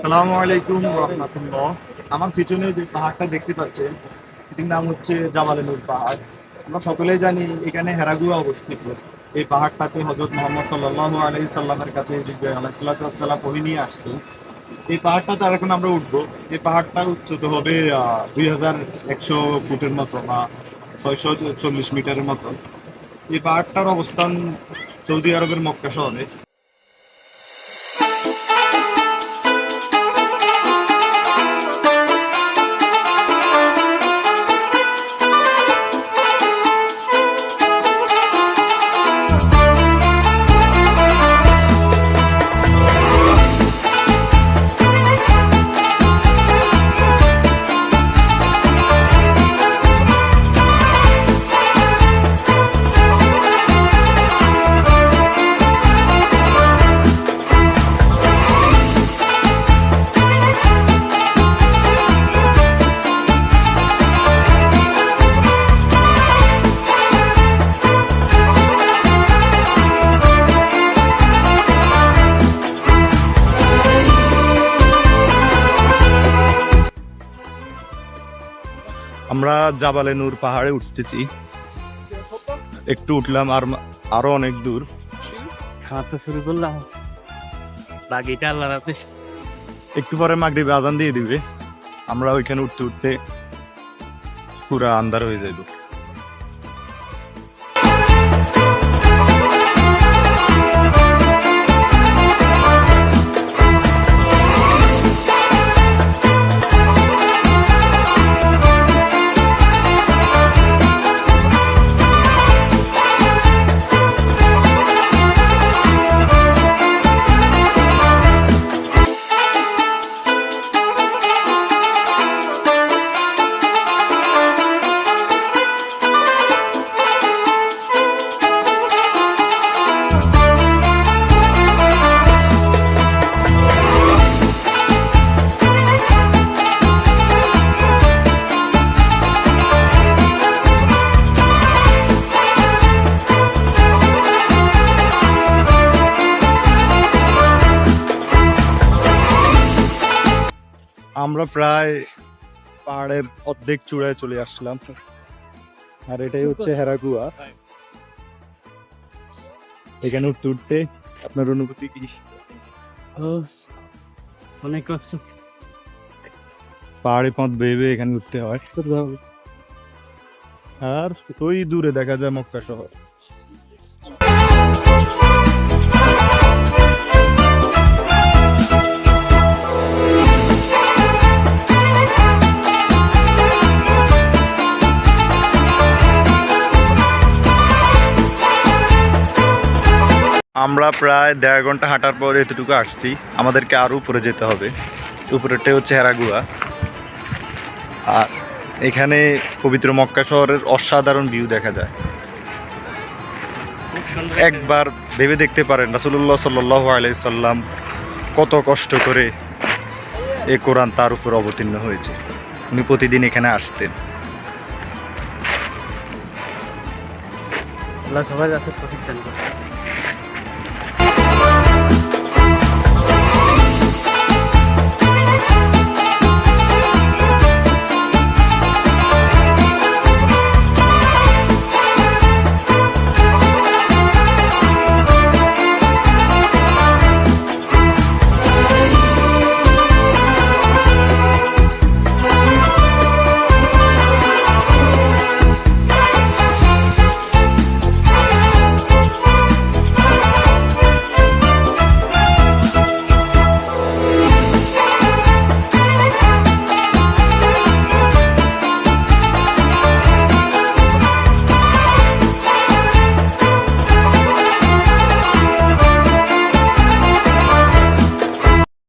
সালামু আলাইকুম রহমতুল্লাহ। আমার পিছনে যে পাহাড়টা দেখতে পাচ্ছেন, এটির নাম হচ্ছে জামালে নূর পাহাড়। আমরা সকলেই জানি এখানে হেরাগুয়া অবস্থিত। এই পাহাড়টাতে হজরত মোহাম্মদ সাল্লাহ আলাই সাল্লামের কাছে আলাইসাল্লাম বহি নিয়ে আসতেন এই পাহাড়টাতে আর এখন আমরা উঠবো। এই পাহাড়টা উচ্চতা হবে দুই হাজার একশো ফুটের মতো বা ছয়শো চল্লিশ মিটারের মতো। এই পাহাড়টার অবস্থান সৌদি আরবের মক্কা শহরে। আমরা জাবালে নূর পাহাড়ে উঠতেছি। একটু উঠলাম আর আরও অনেক দূর। হাঁটতে শুরু করলাম। বাকিটা আল্লাহ রাতে একটু পরে মাগরিবে আজান দিয়ে দিবে। আমরা ওইখানে উঠতে উঠতে পুরা আন্ধার হয়ে যাইব। আমরা প্রায় পাহাড়ের অর্ধেক চূড়ায় চলে আসলাম আর এটাই হচ্ছে হেরাগুয়া। এখানে উঠতে উঠতে আপনার অনুভূতি কি? অনেক কষ্ট। পাহাড়ে পথ বেয়ে এখানে উঠতে হয়। আর ওই দূরে দেখা যায় মক্কা শহর। আমরা প্রায় দেড় ঘণ্টা হাঁটার পর এতটুকু আসছি। আমাদেরকে আরও উপরে যেতে হবে। উপরেরটাই হচ্ছে হেরাগুয়া। আর এখানে পবিত্র মক্কা শহরের অসাধারণ ভিউ দেখা যায়। একবার ভেবে দেখতে পারেন রাসুল্লাহ সাল্লাহ আলাইসাল্লাম কত কষ্ট করে এ কোরআন তার উপর অবতীর্ণ হয়েছে। উনি প্রতিদিন এখানে আসতেন। আল্লাহ সবাই আছে